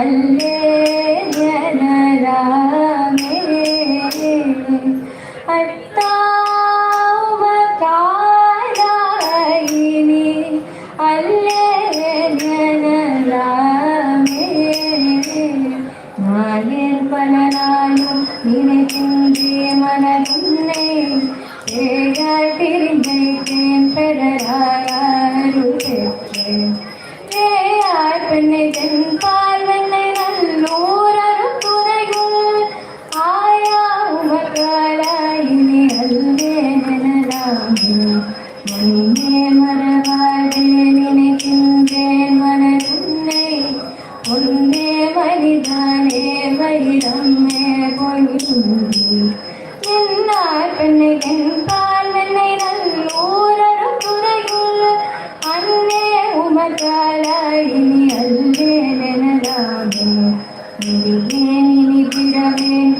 അല്ലേ ജനരാമേ மனமுன்னே ஏகாய் பிரிந்தேன் பெறராயாருக்கே ஏயாய் பெண்ணை தென் பார்வெண்ணை நல்லூரரு துறையுள் ஆயா உமக்காராயினி அல்லே நனராமே முன்னே மரபாதே நினைக்கின்றேன் மனதுன்னே ஒன்னே மனிதானே மனிதம்மே கொழுந்தே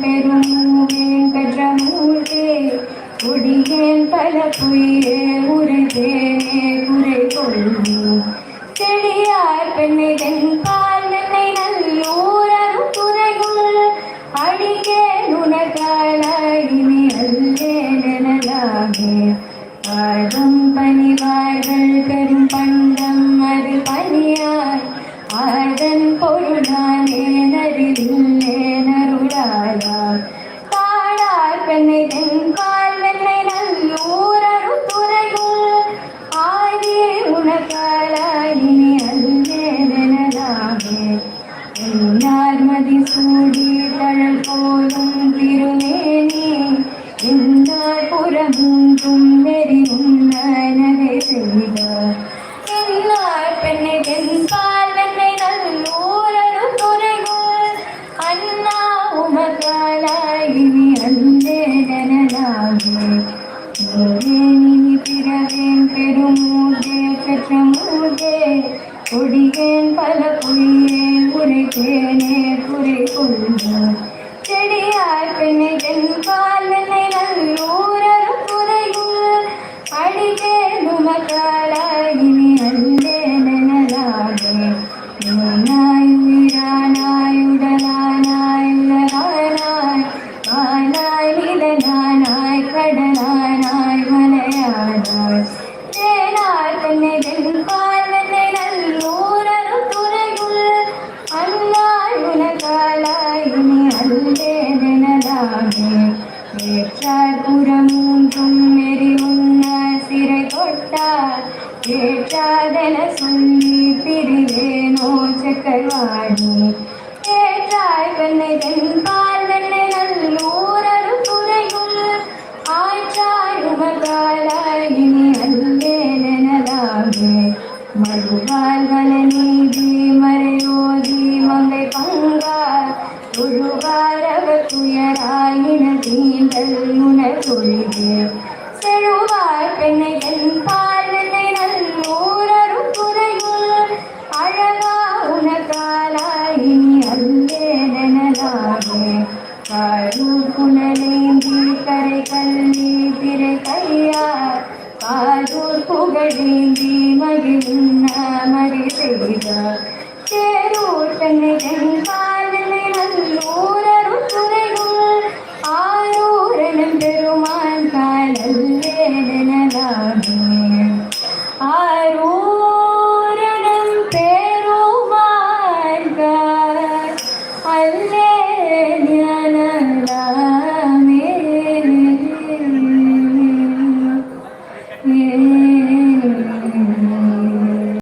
பெரும் பெற்ற மூழ்கே ஒடியேன் பல புயே வாழும் பாதம் பணிவார்கள் பெரும் பண்டம் அது பணியாய். அதன் பொருளானே நறிவில்லே நருளாயா பாடார் பெண்ணை தென்பால் வெண்ணை நல்லூரரும் துறைகுள் ஆதியே உனக்காலாயினி அல்லேனெனலாமே என்னார் மதி சூடி நீ பிறவேன் பெருமூதே பெற்ற மூதே கொடியேன் பல பொய்யே உரைத்தேனே குறை கொள்வோம் செடியார் பெண்ணை பாலனை நல்லூரரும் குறையும் அடிக்கே நுமக்காலாயினி ஏற்றாதென சொல்லி பிரிவேனோ சக்கரவாணி. ஏற்றாய் கண்ணை தென்பால் வெண்ணை நல்லூரரும் துறைகுள் ஆற்றாய் உமக்காலாய் இனி அல்லேனெனலாமே மறுவால் வல நீதி மறையோதி மங்கை பங்கா உழுவாரவ துயராயின தீண்டல் உணர்வொழிவே செழுவாய் திரை கையார். காரூர் புகழேந்தி மகிழ்ந்த மறி செய்தார். தேரூர் தன்னை